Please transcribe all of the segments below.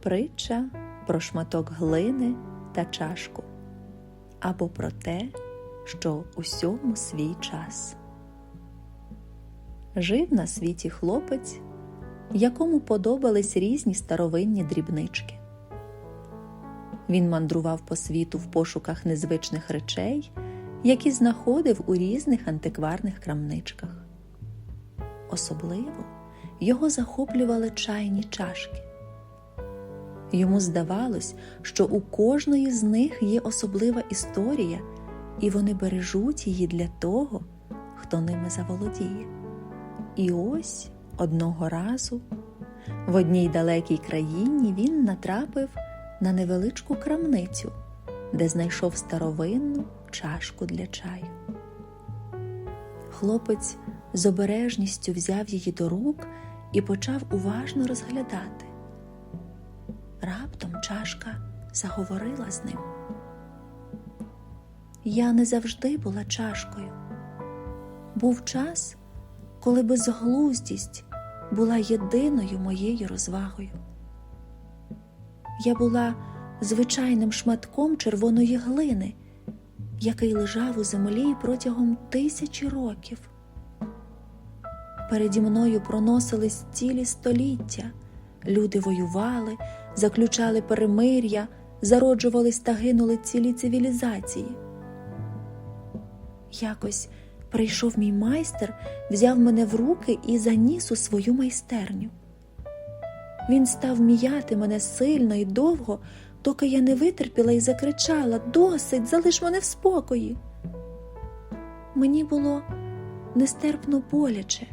Притча про шматок глини та чашку або про те, що усьому свій час. Жив на світі хлопець, якому подобались різні старовинні дрібнички. Він мандрував по світу в пошуках незвичних речей, які знаходив у різних антикварних крамничках. Особливо його захоплювали чайні чашки. Йому здавалось, що у кожної з них є особлива історія, і вони бережуть її для того, хто ними заволодіє. І ось одного разу в одній далекій країні він натрапив на невеличку крамницю, де знайшов старовинну чашку для чаю. Хлопець з обережністю взяв її до рук і почав уважно розглядати. Раптом чашка заговорила з ним. Я не завжди була чашкою. Був час, коли безглуздість була єдиною моєю розвагою. Я була звичайним шматком червоної глини, який лежав у землі протягом тисячі років. Переді мною проносились цілі століття. Люди воювали, заключали перемир'я, зароджувались та гинули цілі цивілізації. Якось прийшов мій майстер, взяв мене в руки і заніс у свою майстерню. Він став міяти мене сильно і довго, доки я не витерпіла і закричала Досить, залиш мене в спокої. Мені було нестерпно боляче,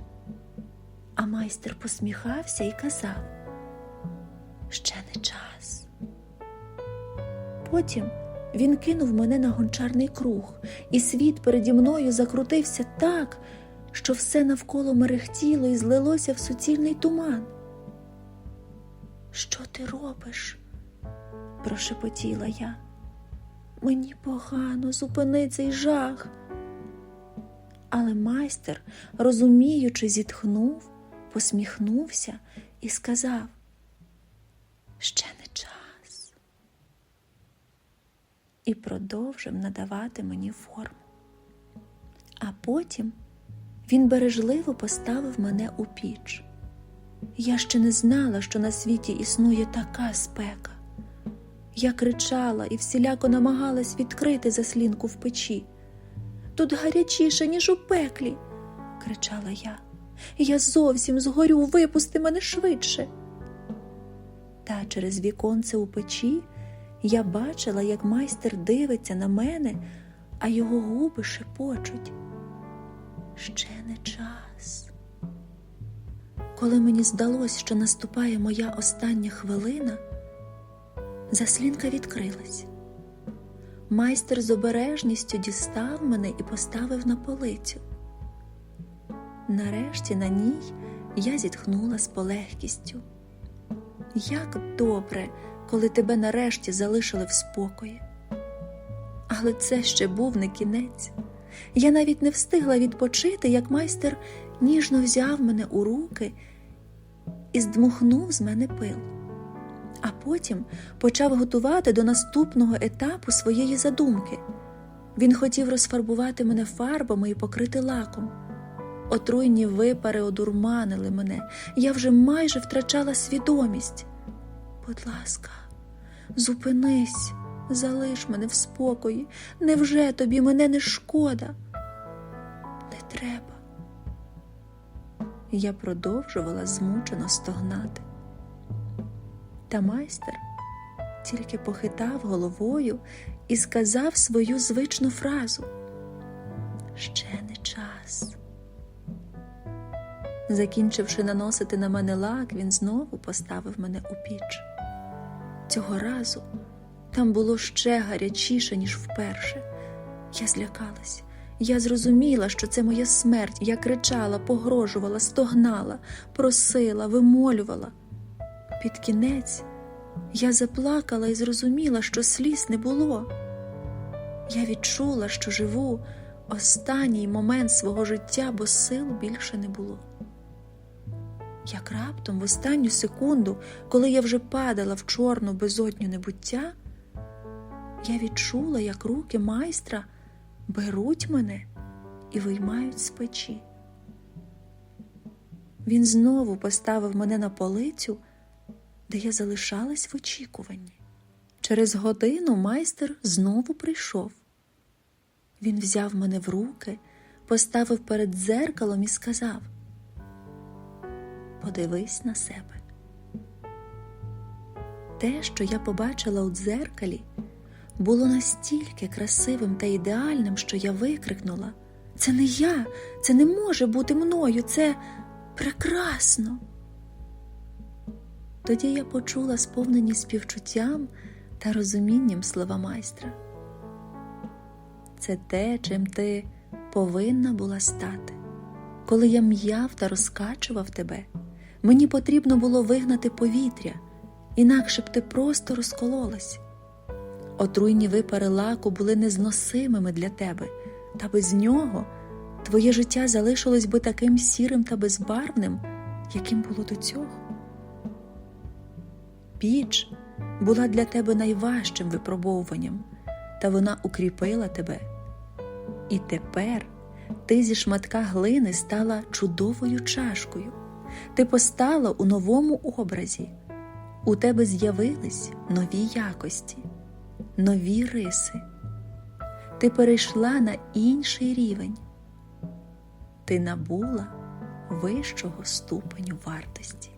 а майстер посміхався і казав ще не. Потім він кинув мене на гончарний круг, і світ переді мною закрутився так, що все навколо мерехтіло і злилося в суцільний туман. Що ти робиш? прошепотіла я. Мені погано, зупини цей жах. Але майстер, розуміючи, зітхнув, посміхнувся і сказав ще не час. І продовжив надавати мені форму. А потім він бережливо поставив мене у піч. Я ще не знала, що на світі існує така спека. Я кричала і всіляко намагалась відкрити заслінку в печі. Тут гарячіше, ніж у пеклі, кричала я. Я зовсім згорю, випусти мене швидше. Та через віконце у печі я бачила, як майстер дивиться на мене, а його губи шепочуть. Ще не час. Коли мені здалось, що наступає моя остання хвилина, заслінка відкрилась. Майстер з обережністю дістав мене і поставив на полицю. Нарешті на ній я зітхнула з полегкістю. Як добре, коли тебе нарешті залишили в спокої. Але це ще був не кінець. Я навіть не встигла відпочити, як майстер ніжно взяв мене у руки і здмухнув з мене пил, а потім почав готувати до наступного етапу своєї задумки. Він хотів розфарбувати мене фарбами і покрити лаком. Отруйні випари одурманили мене, я вже майже втрачала свідомість. Будь ласка, зупинись, залиш мене в спокої. Невже тобі мене не шкода? Не треба. Я продовжувала змучено стогнати. Та майстер тільки похитав головою і сказав свою звичну фразу Ще не час. Закінчивши наносити на мене лак, він знову поставив мене у піч. Цього разу там було ще гарячіше, ніж вперше. Я злякалась. Я зрозуміла, що це моя смерть. Я кричала, погрожувала, стогнала, просила, вимолювала. Під кінець я заплакала і зрозуміла, що сліз не було. Я відчула, що живу останній момент свого життя, бо сил більше не було. Як раптом в останню секунду, коли я вже падала в чорну безодню небуття, я відчула, як руки майстра беруть мене і виймають з печі. Він знову поставив мене на полицю, де я залишалась в очікуванні. Через годину майстер знову прийшов. Він взяв мене в руки, поставив перед дзеркалом і сказав: Подивись на себе. Те, що я побачила у дзеркалі, було настільки красивим та ідеальним, що я викрикнула: Це не я, це не може бути мною, це прекрасно. Тоді я почула сповнені співчуттям та розумінням слова майстра. Це те, чим ти повинна була стати. Коли я м'яв та розкачував тебе, мені потрібно було вигнати повітря, інакше б ти просто розкололась. Отруйні випари лаку були незносимими для тебе, та без нього твоє життя залишилось би таким сірим та безбарвним, яким було до цього. Піч була для тебе найважчим випробовуванням, та вона укріпила тебе. І тепер ти зі шматка глини стала чудовою чашкою. Ти постала у новому образі. У тебе з'явились нові якості, нові риси. Ти перейшла на інший рівень. Ти набула вищого ступеню вартості.